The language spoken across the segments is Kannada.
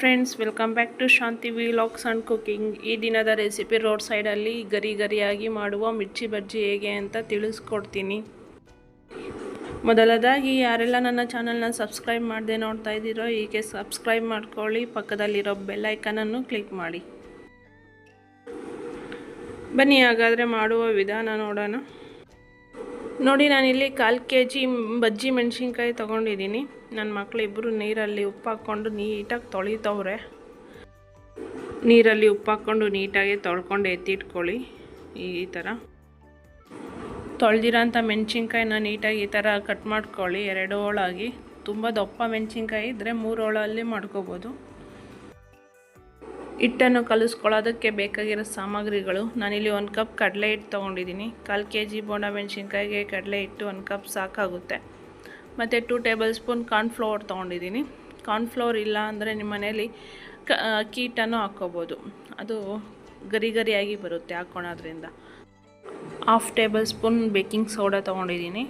Friends welcome back to Shanti vlogs and cooking ಈ ದಿನದ ರೆಸಿಪಿ ರೋಡ್ ಸೈಡಲ್ಲಿ ಗರಿ ಗರಿಯಾಗಿ ಮಾಡುವ ಮಿರ್ಚಿ ಬಜ್ಜಿ ಹೇಗೆ ಅಂತ ತಿಳಿಸ್ಕೊಡ್ತೀನಿ. ಮೊದಲದಾಗಿ ಯಾರೆಲ್ಲ ನನ್ನ ಚಾನಲ್ನ ಸಬ್ಸ್ಕ್ರೈಬ್ ಮಾಡದೆ ನೋಡ್ತಾ ಇದ್ದೀರೋ, ಹೀಗೆ ಸಬ್ಸ್ಕ್ರೈಬ್ ಮಾಡ್ಕೊಳ್ಳಿ. ಪಕ್ಕದಲ್ಲಿರೋ ಬೆಲ್ಲೈಕನನ್ನು ಕ್ಲಿಕ್ ಮಾಡಿ. ಬನ್ನಿ, ಹಾಗಾದರೆ ಮಾಡುವ ವಿಧಾನ ನೋಡೋಣ. ನೋಡಿ, ನಾನಿಲ್ಲಿ ಕಾಲು ಕೆ ಜಿ ಬಜ್ಜಿ ಮೆಣಸಿನ್ಕಾಯಿ ತೊಗೊಂಡಿದ್ದೀನಿ. ನನ್ನ ಮಕ್ಕಳು ಇಬ್ಬರು ನೀರಲ್ಲಿ ಉಪ್ಪು ಹಾಕ್ಕೊಂಡು ನೀಟಾಗಿ ತೊಳಿತವ್ರೆ. ನೀರಲ್ಲಿ ಉಪ್ಪು ಹಾಕ್ಕೊಂಡು ನೀಟಾಗಿ ತೊಳ್ಕೊಂಡು ಎತ್ತಿಟ್ಕೊಳ್ಳಿ, ಈ ಥರ ತೊಳೆದಿರೋಂಥ ಮೆಣಸಿನ್ಕಾಯಿನ ನೀಟಾಗಿ ಈ ಥರ ಕಟ್ ಮಾಡ್ಕೊಳ್ಳಿ, ಎರಡು ಹೋಳಾಗಿ. ತುಂಬ ದಪ್ಪ ಮೆಣಸಿನ್ಕಾಯಿ ಇದ್ದರೆ ಮೂರು ಹೋಳಲ್ಲಿ ಮಾಡ್ಕೋಬೋದು. ಹಿಟ್ಟನ್ನು ಕಲಿಸ್ಕೊಳ್ಳೋದಕ್ಕೆ ಬೇಕಾಗಿರೋ ಸಾಮಗ್ರಿಗಳು. ನಾನಿಲ್ಲಿ ಒಂದು ಕಪ್ ಕಡಲೆ ಹಿಟ್ಟು ತೊಗೊಂಡಿದ್ದೀನಿ. ಕಾಲು ಕೆ ಜಿ ಬೋಂಡ ಮೆಣಸಿನ್ಕಾಯಿಗೆ ಕಡಲೆ ಹಿಟ್ಟು ಒಂದು ಕಪ್ ಸಾಕಾಗುತ್ತೆ. ಮತ್ತು ಟೂ ಟೇಬಲ್ ಸ್ಪೂನ್ ಕಾರ್ನ್ಫ್ಲವರ್ ತೊಗೊಂಡಿದ್ದೀನಿ. ಕಾರ್ನ್ಫ್ಲವರ್ ಇಲ್ಲ ಅಂದರೆ ನಿಮ್ಮ ಮನೇಲಿ ಕ ಅಕ್ಕಿ ಹಿಟ್ಟನ್ನು ಹಾಕ್ಕೋಬೋದು. ಅದು ಗರಿ ಗರಿಯಾಗಿ ಬರುತ್ತೆ ಹಾಕ್ಕೊಳೋದ್ರಿಂದ half tablespoon baking soda ತೊಗೊಂಡಿದ್ದೀನಿ.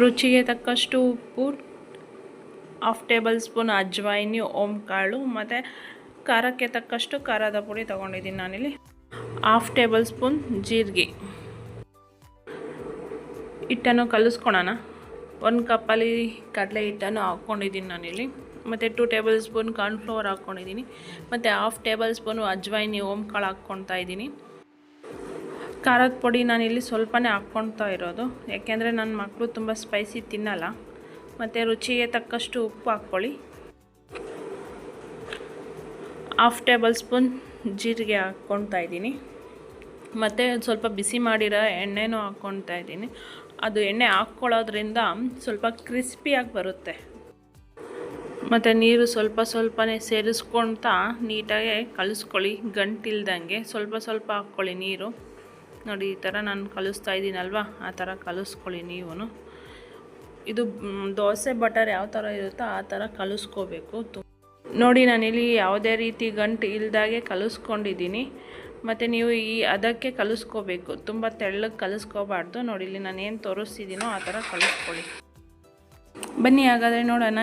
ರುಚಿಗೆ ತಕ್ಕಷ್ಟು ಉಪ್ಪು ಹಾಫ್ ಟೇಬಲ್ ಸ್ಪೂನ್ ಅಜ್ವಾಯಿನಿ ಓಂ ಕಾಳು ಮತ್ತು ಖಾರಕ್ಕೆ ತಕ್ಕಷ್ಟು ಖಾರದ ಪುಡಿ ತೊಗೊಂಡಿದ್ದೀನಿ ನಾನಿಲ್ಲಿ. ಹಾಫ್ ಟೇಬಲ್ ಸ್ಪೂನ್ ಜೀರಿಗೆ. ಹಿಟ್ಟನ್ನು ಕಲಿಸ್ಕೊಳೋಣ. ಒಂದು ಕಪ್ಪಲ್ಲಿ ಕಡಲೆ ಹಿಟ್ಟನ್ನು ಹಾಕ್ಕೊಂಡಿದ್ದೀನಿ ನಾನಿಲ್ಲಿ. ಮತ್ತು ಟು ಟೇಬಲ್ ಸ್ಪೂನ್ ಕಾರ್ನ್ಫ್ಲವರ್ ಹಾಕ್ಕೊಂಡಿದ್ದೀನಿ. ಮತ್ತು ಹಾಫ್ ಟೇಬಲ್ ಸ್ಪೂನು ಅಜ್ವಾಯಿನಿ ಓಮ್ ಕಾಳು ಹಾಕ್ಕೊಳ್ತಾ ಇದ್ದೀನಿ. ಖಾರದ ಪುಡಿ ನಾನಿಲ್ಲಿ ಸ್ವಲ್ಪನೇ ಹಾಕ್ಕೊಳ್ತಾ ಇರೋದು. ಯಾಕೆಂದರೆ ನನ್ನ ಮಕ್ಕಳು ತುಂಬ ಸ್ಪೈಸಿ ತಿನ್ನಲ್ಲ. ಮತ್ತು ರುಚಿಗೆ ತಕ್ಕಷ್ಟು ಉಪ್ಪು ಹಾಕ್ಕೊಳ್ಳಿ. ಹಾಫ್ ಟೇಬಲ್ ಸ್ಪೂನ್ ಜೀರಿಗೆ ಹಾಕ್ಕೊಳ್ತಾ ಇದ್ದೀನಿ. ಮತ್ತು ಸ್ವಲ್ಪ ಬಿಸಿ ಮಾಡಿರೋ ಎಣ್ಣೆನೂ ಹಾಕ್ಕೊಳ್ತಾ ಇದ್ದೀನಿ. ಅದು ಎಣ್ಣೆ ಹಾಕ್ಕೊಳ್ಳೋದ್ರಿಂದ ಸ್ವಲ್ಪ ಕ್ರಿಸ್ಪಿಯಾಗಿ ಬರುತ್ತೆ. ಮತ್ತು ನೀರು ಸ್ವಲ್ಪ ಸ್ವಲ್ಪನೇ ಸೇರಿಸ್ಕೊಳ್ತಾ ನೀಟಾಗಿ ಕಲಿಸ್ಕೊಳ್ಳಿ. ಗಂಟಿಲ್ದಂಗೆ ಸ್ವಲ್ಪ ಸ್ವಲ್ಪ ಹಾಕ್ಕೊಳ್ಳಿ ನೀರು. ನೋಡಿ, ಈ ಥರ ನಾನು ಕಲಿಸ್ತಾ ಇದ್ದೀನಲ್ವ? ಆ ಥರ ಕಲಿಸ್ಕೊಳ್ಳಿ ನೀವು ಇದು ದೋಸೆ, ಬಟರ್ ಯಾವ ಥರ ಇರುತ್ತೋ ಆ ಥರ ಕಲಿಸ್ಕೋಬೇಕು. ನೋಡಿ, ನಾನಿಲ್ಲಿ ಯಾವುದೇ ರೀತಿ ಗಂಟು ಇಲ್ದಾಗೆ ಕಲಿಸ್ಕೊಂಡಿದ್ದೀನಿ. ಮತ್ತು ನೀವು ಈ ಅದಕ್ಕೆ ಕಲಿಸ್ಕೋಬೇಕು. ತುಂಬ ತೆಳ್ಳಗೆ ಕಲಿಸ್ಕೋಬಾರ್ದು. ನೋಡಿ, ಇಲ್ಲಿ ನಾನು ಏನು ತೋರಿಸ್ತಿದ್ದೀನೋ ಆ ಥರ ಕಲಿಸ್ಕೊಳ್ಳಿ. ಬನ್ನಿ, ಹಾಗಾದರೆ ನೋಡೋಣ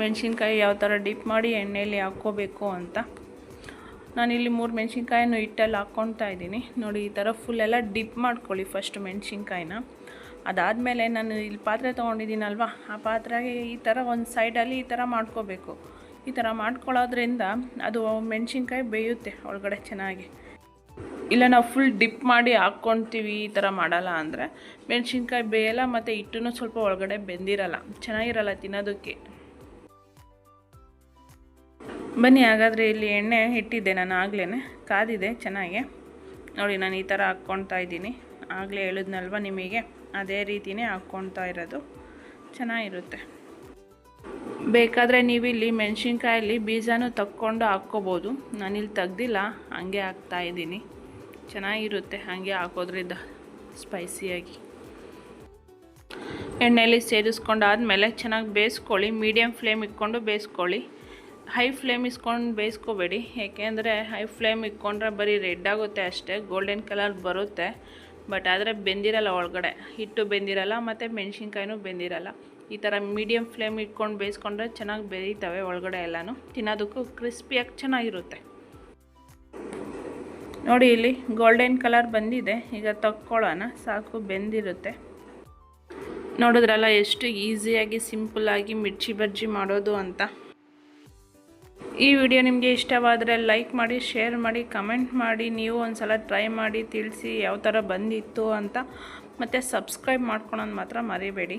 ಮೆಣಸಿನ್ಕಾಯಿ ಯಾವ ಥರ ಡಿಪ್ ಮಾಡಿ ಎಣ್ಣೆಯಲ್ಲಿ ಹಾಕ್ಕೋಬೇಕು ಅಂತ. ನಾನಿಲ್ಲಿ ಮೂರು ಮೆಣಸಿನ್ಕಾಯನ್ನು ಹಿಟ್ಟಲ್ಲಿ ಹಾಕ್ಕೊಳ್ತಾ ಇದ್ದೀನಿ. ನೋಡಿ, ಈ ಥರ ಫುಲ್ಲೆಲ್ಲ ಡಿಪ್ ಮಾಡ್ಕೊಳ್ಳಿ ಫಸ್ಟ್ ಮೆಣಸಿನ್ಕಾಯಿನ. ಅದಾದಮೇಲೆ ನಾನು ಇಲ್ಲಿ ಪಾತ್ರೆ ತೊಗೊಂಡಿದ್ದೀನಲ್ವ? ಆ ಪಾತ್ರೆಗೆ ಈ ಥರ ಒಂದು ಸೈಡಲ್ಲಿ ಈ ಥರ ಮಾಡ್ಕೋಬೇಕು. ಈ ಥರ ಮಾಡ್ಕೊಳ್ಳೋದ್ರಿಂದ ಅದು ಮೆಣಸಿನ್ಕಾಯಿ ಬೇಯುತ್ತೆ ಒಳಗಡೆ ಚೆನ್ನಾಗಿ. ಇಲ್ಲ, ನಾವು ಫುಲ್ ಡಿಪ್ ಮಾಡಿ ಹಾಕ್ಕೊತೀವಿ ಈ ಥರ ಮಾಡಲ್ಲ ಅಂದರೆ ಮೆಣಸಿನ್ಕಾಯಿ ಬೇಯಲ್ಲ ಮತ್ತು ಹಿಟ್ಟು ಸ್ವಲ್ಪ ಒಳಗಡೆ ಬೆಂದಿರಲ್ಲ. ಚೆನ್ನಾಗಿರಲ್ಲ ತಿನ್ನೋದಕ್ಕೆ. ಬನ್ನಿ, ಹಾಗಾದರೆ ಇಲ್ಲಿ ಎಣ್ಣೆ ಇಟ್ಟಿದ್ದೆ ನಾನು ಆಗಲೇ ಕಾದಿದೆ ಚೆನ್ನಾಗಿ. ನೋಡಿ, ನಾನು ಈ ಥರ ಹಾಕ್ಕೊಳ್ತಾ ಇದ್ದೀನಿ. ಆಗಲೇ ಹೇಳಿದ್ನಲ್ವ ನಿಮಗೆ? ಅದೇ ರೀತಿಯೇ ಹಾಕ್ಕೊಳ್ತಾ ಇರೋದು. ಚೆನ್ನಾಗಿರುತ್ತೆ. ಬೇಕಾದರೆ ನೀವಿಲ್ಲಿ ಮೆಣಸಿನ್ಕಾಯಲ್ಲಿ ಬೀಜನೂ ತಕ್ಕೊಂಡು ಹಾಕ್ಕೋಬೋದು. ನಾನಿಲ್ಲಿ ತೆಗ್ದಿಲ್ಲ, ಹಾಗೆ ಹಾಕ್ತಾ ಇದ್ದೀನಿ. ಚೆನ್ನಾಗಿರುತ್ತೆ ಹಾಗೆ ಹಾಕೋದ್ರಿಂದ ಸ್ಪೈಸಿಯಾಗಿ. ಎಣ್ಣೆಯಲ್ಲಿ ಸೇರಿಸ್ಕೊಂಡಾದ್ಮೇಲೆ ಚೆನ್ನಾಗಿ ಬೇಯಿಸ್ಕೊಳ್ಳಿ. ಮೀಡಿಯಮ್ ಫ್ಲೇಮ್ ಇಟ್ಕೊಂಡು ಬೇಯಿಸ್ಕೊಳ್ಳಿ. ಹೈ ಫ್ಲೇಮ್ ಇಸ್ಕೊಂಡು ಬೇಯಿಸ್ಕೋಬೇಡಿ. ಏಕೆಂದರೆ ಹೈ ಫ್ಲೇಮ್ ಇಟ್ಕೊಂಡ್ರೆ ಬರೀ ರೆಡ್ ಆಗುತ್ತೆ ಅಷ್ಟೇ, ಗೋಲ್ಡನ್ ಕಲರ್ ಬರುತ್ತೆ. ಬಟ್ ಆದರೆ ಬೆಂದಿರಲ್ಲ ಒಳಗಡೆ. ಹಿಟ್ಟು ಬೆಂದಿರಲ್ಲ, ಮತ್ತು ಮೆಣಸಿನ್ಕಾಯಿನೂ ಬೆಂದಿರಲ್ಲ. ಈ ಥರ ಮೀಡಿಯಮ್ ಫ್ಲೇಮ್ ಇಟ್ಕೊಂಡು ಬೇಯಿಸ್ಕೊಂಡ್ರೆ ಚೆನ್ನಾಗಿ ಬೇಯ್ತವೆ ಒಳಗಡೆ ಎಲ್ಲನೂ. ತಿನ್ನೋದಕ್ಕೂ ಕ್ರಿಸ್ಪಿಯಾಗಿ ಚೆನ್ನಾಗಿರುತ್ತೆ. ನೋಡಿ ಇಲ್ಲಿ ಗೋಲ್ಡನ್ ಕಲರ್ ಬಂದಿದೆ. ಈಗ ತಕ್ಕೊಳ್ಳೋಣ, ಸಾಕು ಬೆಂದಿರುತ್ತೆ. ನೋಡಿದ್ರಲ್ಲ ಎಷ್ಟು ಈಸಿಯಾಗಿ ಸಿಂಪಲ್ಲಾಗಿ ಮಿರ್ಚಿ ಬಜ್ಜಿ ಮಾಡೋದು ಅಂತ. ಈ ವಿಡಿಯೋ ನಿಮಗೆ ಇಷ್ಟವಾದರೆ ಲೈಕ್ ಮಾಡಿ ಶೇರ್ ಮಾಡಿ ಕಮೆಂಟ್ ಮಾಡಿ, ನೀವು ಒಂದು ಸಲ ಟ್ರೈ ಮಾಡಿ, ತಿಳಿಸಿ ಯಾವ ಥರ ಬಂದಿತ್ತು ಅಂತ ಮತ್ತು ಸಬ್ಸ್ಕ್ರೈಬ್ ಮಾಡ್ಕೊಳೋದು ಮಾತ್ರ ಮರಿಬೇಡಿ.